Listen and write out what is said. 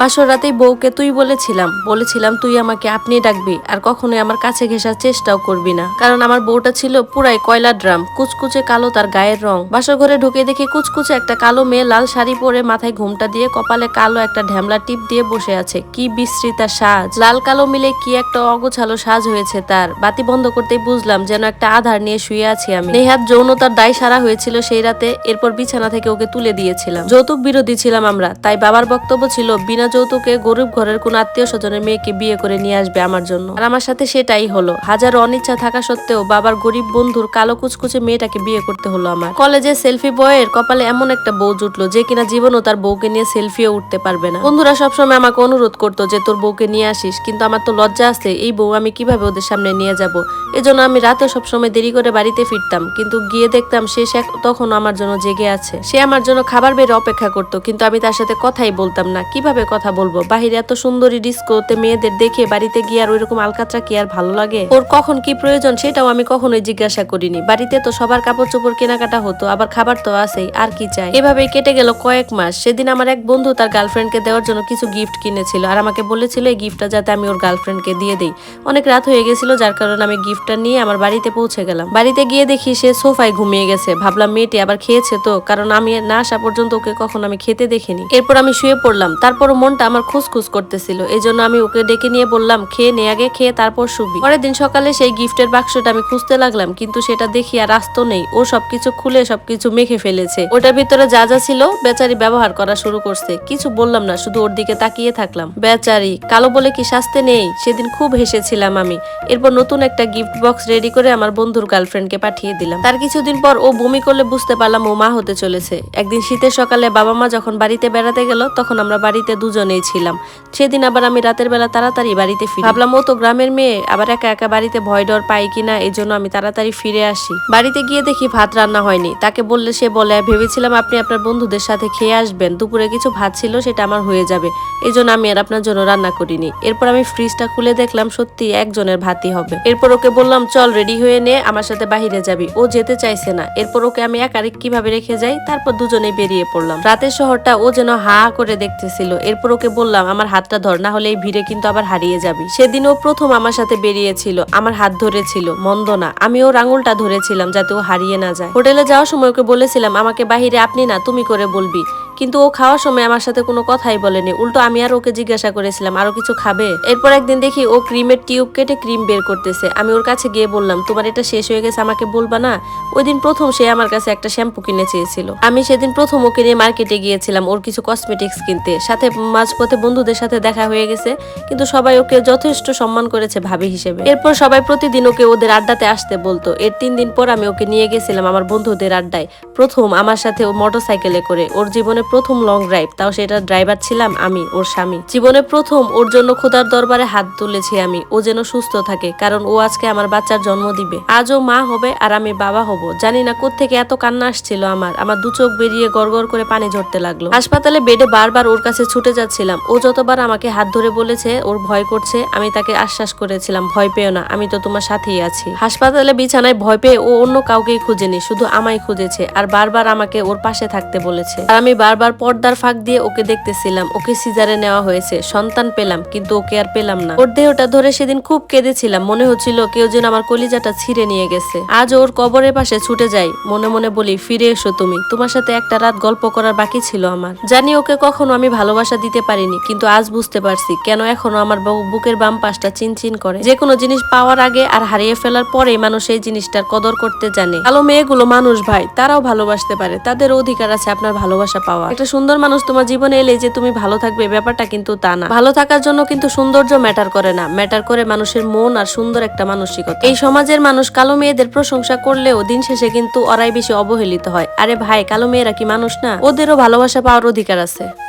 বাসর রাতেই বউকে তুই বলেছিলাম বলেছিলাম তুই আমাকে, আপনি ডাকবি, আর কখনোই আমার কাছে ঘেঁষার চেষ্টাও করবি না। কারণ আমার বউটা ছিল পুরাই কয়লা ড্রাম, কুচকুচে কালো তার গায়ের রং। বাসর ঘরে ঢুকে দেখি কুচকুচে একটা কালো মেয়ে লাল শাড়ি পরে মাথায় ঘুমটা দিয়ে কপালে কালো একটা ঢ্যামলা টিপ দিয়ে বসে আছে। কি বিশ্রী সাজ। লাল কালো মিলে কি একটা অগোছালো সাজ হয়েছে তার। বাতি বন্ধ করতেই বুঝলাম যেন একটা আধার নিয়ে শুয়ে আছি আমি। নেহাত যৌনতার দায় সারা হয়েছিল সেই রাতে, এরপর বিছানা থেকে ওকে তুলে দিয়েছিলাম। যৌতুক বিরোধী ছিলাম আমরা, তাই বাবার বক্তব্য ছিল, বিনা যৌতুকে গরিব ঘরের কোন আত্মীয় স্বজনের মেয়েকে বিয়ে করে নিয়ে আসবে আমার জন্য। আর আমার সাথে সেটাই হলো। হাজারো অনিচ্ছা থাকা সত্ত্বেও বাবার গরিব বন্ধুর কালো কুচকুচে মেয়েটাকে বিয়ে করতে হলো আমার। কলেজে সেলফি বয়ের কপালে এমন একটা বউ জুটলো যে কিনা জীবনও তার বউকে নিয়ে সেলফিও উঠতে পারবে না। বন্ধুরা সবসময় আমাকে অনুরোধ করতো যে তোর বউকে নিয়ে আসিস, কিন্তু আমার তো লজ্জা আছে, এই বউ আমি কীভাবে ওদের সামনে নিয়ে যাব? এজন্য আমি রাতে সবসময় দেরি করে বাড়িতে ফিরতাম, কিন্তু গিয়ে দেখতাম সে তখন আমার জন্য জেগে আছে। সে আমার জন্য খাবার বেড়ে অপেক্ষা করতো, কিন্তু আমি তার সাথে কথাই বলতাম না। কীভাবে কথা বলব। বাহিরে এত সুন্দরী ডিস্কোতে মেয়েদের দেখে বাড়িতে গিয়ে আর ওইরকম আলকাতরা কি আর ভালো লাগে? ওর কখন কি প্রয়োজন সেটাও আমি কখনোই জিজ্ঞাসা করিনি। বাড়িতে তো সবার কাপড় চোপড় কেনাকাটা হতো, আবার খাবার তো আছেই, আর কি চাই? এভাবেই কেটে গেল কয়েক মাস। সেদিন আমার এক বন্ধু তার গার্লফ্রেন্ডকে দেওয়ার জন্য কিছু গিফট কিনেছিল আর আমাকে বলেছিল, এই গিফটটা যাতে আমি ওর গার্লফ্রেন্ডকে দিয়ে দিই। অনেক রাত হয়ে গেছিল, যার কারণে আমি গিফটটা নিয়ে আমার বাড়িতে পৌঁছে গেলাম। বাড়িতে গিয়ে দেখি সে সোফায় ঘুমিয়ে গেছে। ভাবলাম মেয়েটি আবার খেয়েছে তো, কারণ আমি না আসা পর্যন্ত ওকে কখন আমি খেতে দেখিনি। এরপর আমি শুয়ে পড়লাম। তারপর মনটা আমার খুসখুস করতেছিল। এই জন্য আমি ওকে ডেকে নিয়ে বললাম, খেয়ে নে, আগে খেয়ে তারপর শুবি। পরের দিন সকালে সেই গিফটের বাক্সটা আমি খুঁজতে লাগলাম, কিন্তু সেটা দেখি আর আস্ত নেই। ও সবকিছু খুলে সবকিছু মেখে ফেলেছে। ওটার ভিতরে যা যা ছিল বেচারি ব্যবহার করা শুরু করছে। কিছু বললাম না, শুধু ওর দিকে তাকিয়ে থাকলাম। বেচারি, কালো বলে কি শাস্তে নেই? সেদিন খুব হেসেছিলাম আমি। এরপর নতুন একটা গিফট বক্স রেডি করে আমার বন্ধুর গার্লফ্রেন্ডকে পাঠিয়ে দিলাম। তার কিছুদিন পর ও বমি করলে বুঝতে পারলাম ও মা হতে চলেছে। একদিন শীতের সকালে বাবা মা যখন বাড়িতে বেড়াতে গেল, তখন আমরা বাড়িতে দুজনেই ছিলাম। সেদিন আবার আমি রাতের বেলা তাড়াতাড়ি বাড়িতে ফিরি। ভাবলাম, ও তো গ্রামের মেয়ে, আবার একা একা বাড়িতে ভয় ডর পাই কিনা এই জন্য আমি তাড়াতাড়ি ফিরে আসি। বাড়িতে গিয়ে দেখি ভাত রান্না হয়নি। তাকে বললে সে বলে, ভেবেছিলাম আপনি আপনার বন্ধুদের সাথে খেয়ে আসবেন। দুপুরে কিছু ভাত ছিল, সেটা আমার হয়ে যাবে। এই জন্য আমি আর আপনার জন্য রান্না করিনি। এরপর আমি ফ্রিজটা খুলে দেখলাম সত্যি একজনের ভাতই হবে। এরপর ওকে বললাম, চল রেডি হয়ে নে, আমার সাথে বাহিরে যাবি। ও যেতে চাইছে না। এরপর ওকে আমি একারে কীভাবে রেখে যাই, তারপর দুজনে বেরিয়ে পড়লাম। রাতের শহরটা ও যেন হা করে দেখতেছিল। এরপর ওকে বললাম, আমার হাতটা ধর, না হলে এই ভিড়ে কিন্তু আবার হারিয়ে যাবি। সেদিন ও প্রথম আমার সাথে বেরিয়েছিল। আমার হাত ধরেছিল, মন্দ না। আমি ওর আঙুলটা ধরেছিলাম যাতে ও হারিয়ে না যায়। হোটেলে যাওয়ার সময় ওকে বলেছিলাম, আমাকে বাহিরে আপনি না, তুমি করে বলবি। কিন্তু ও খাওয়ার সময় আমার সাথে কোনো কথাই বলেনি। উল্টো আমি আর ওকে জিজ্ঞাসা করেছিলাম, আরও কিছু খাবে? এরপর একদিন দেখি ও ক্রিমের টিউব কেটে ক্রিম বের করতেছে। আমি ওর কাছে গিয়ে বললাম, তোমার এটা শেষ হয়ে গেছে, আমাকে বলবা না? ওই দিন প্রথম সে আমার কাছে একটা শ্যাম্পু কিনে চেয়েছিল। আমি সেদিন প্রথম ওকে নিয়ে মার্কেটে গিয়েছিলাম ওর কিছু কসমেটিক্স কিনতে। সাথে মাঝপথে বন্ধুদের সাথে দেখা হয়ে গেছে, কিন্তু সবাই ওকে যথেষ্ট সম্মান করেছে ভাবি হিসেবে। এরপর সবাই প্রতিদিন ওকে ওদের আড্ডাতে আসতে বলতো। এর তিন দিন পর আমি ওকে নিয়ে গেছিলাম আমার বন্ধুদের আড্ডায়। প্রথম আমার সাথে ও মোটর সাইকেলে করে। ওর জীবনে প্রথম লং ড্রাইভ তাও সেটা ড্রাইভার ছিলাম আমি, ওর স্বামী। জীবনে প্রথম ওর জন্য খোদার দরবারে হাত তুলেছি আমি, ও যেন সুস্থ থাকে, কারণ ও আজকে আমার বাচ্চার জন্ম দিবে। আজও মা হবে আর আমি বাবা হব। জানি না কোত্থেকে এত কান্না আসছিল আমার আমার দু চোখ বেরিয়ে গড়গড় করে পানি ঝরতে লাগল। হাসপাতালে বেডে বারবার ওর কাছে ছুটে যাচ্ছিলাম। ও যতবার আমাকে হাত ধরে বলেছে, ওর ভয় করছে, আমি তাকে আশ্বাস করেছিলাম, ভয় পেও না, আমি তো তোমার সাথেই আছি। হাসপাতালে বিছানায় ভয় পেয়ে ও অন্য কাউকেই খুঁজেনি, শুধু আমায় খুঁজেছে, আর বারবার আমাকে ওর পাশে থাকতে বলেছে। আর আমি বারবার পর্দার ফাঁক দিয়ে ওকে দেখতেছিলাম। ওকে সিজারে নেওয়া হয়েছে। সন্তান পেলাম, কিন্তু ওকে আর পেলাম না। ওর দেহটা ধরে সেদিন খুব কেঁদেছিলাম। মনে হচ্ছিল কেউ যেন আমার কলিজাটা ছিঁড়ে নিয়ে গেছে। আজ ওর কবরের পাশে ছুটে যাই। মনে মনে বলি, ফিরে এসো তুমি। তোমার সাথে একটা রাত গল্প করার বাকি ছিল আমার। জানি ওকে কখনো আমি ভালোবাসা দিতে পারিনি, কিন্তু আজ বুঝতে পারছি কেন এখনও আমার বুকের বাম পাশটা চিনচিন করে। যে কোনো জিনিস পাওয়ার আগে আর হারিয়ে ফেলার পরে মানুষ এই জিনিসটার কদর করতে জানে। কালো মেয়েগুলো মানুষ ভাই, তারাও ভালোবাসতে পারে। তাদের অধিকার আছে আপনার ভালোবাসা পাওয়া একটা সুন্দর মানুষ তোমার জীবনে এলে যে তুমি ভালো থাকবে, ব্যাপারটা কিন্তু তা না। ভালো থাকার জন্য কিন্তু সৌন্দর্য ম্যাটার করে না। ম্যাটার করে মানুষের মন আর সুন্দর একটা মানসিকতা। এই সমাজের মানুষ কালো মেয়েদের প্রশংসা করলেও দিন শেষে কিন্তু ওরাই বেশি অবহেলিত হয়। আরে ভাই, কালো মেয়েরা কি মানুষ না? ওদেরও ভালোবাসা পাওয়ার অধিকার আছে।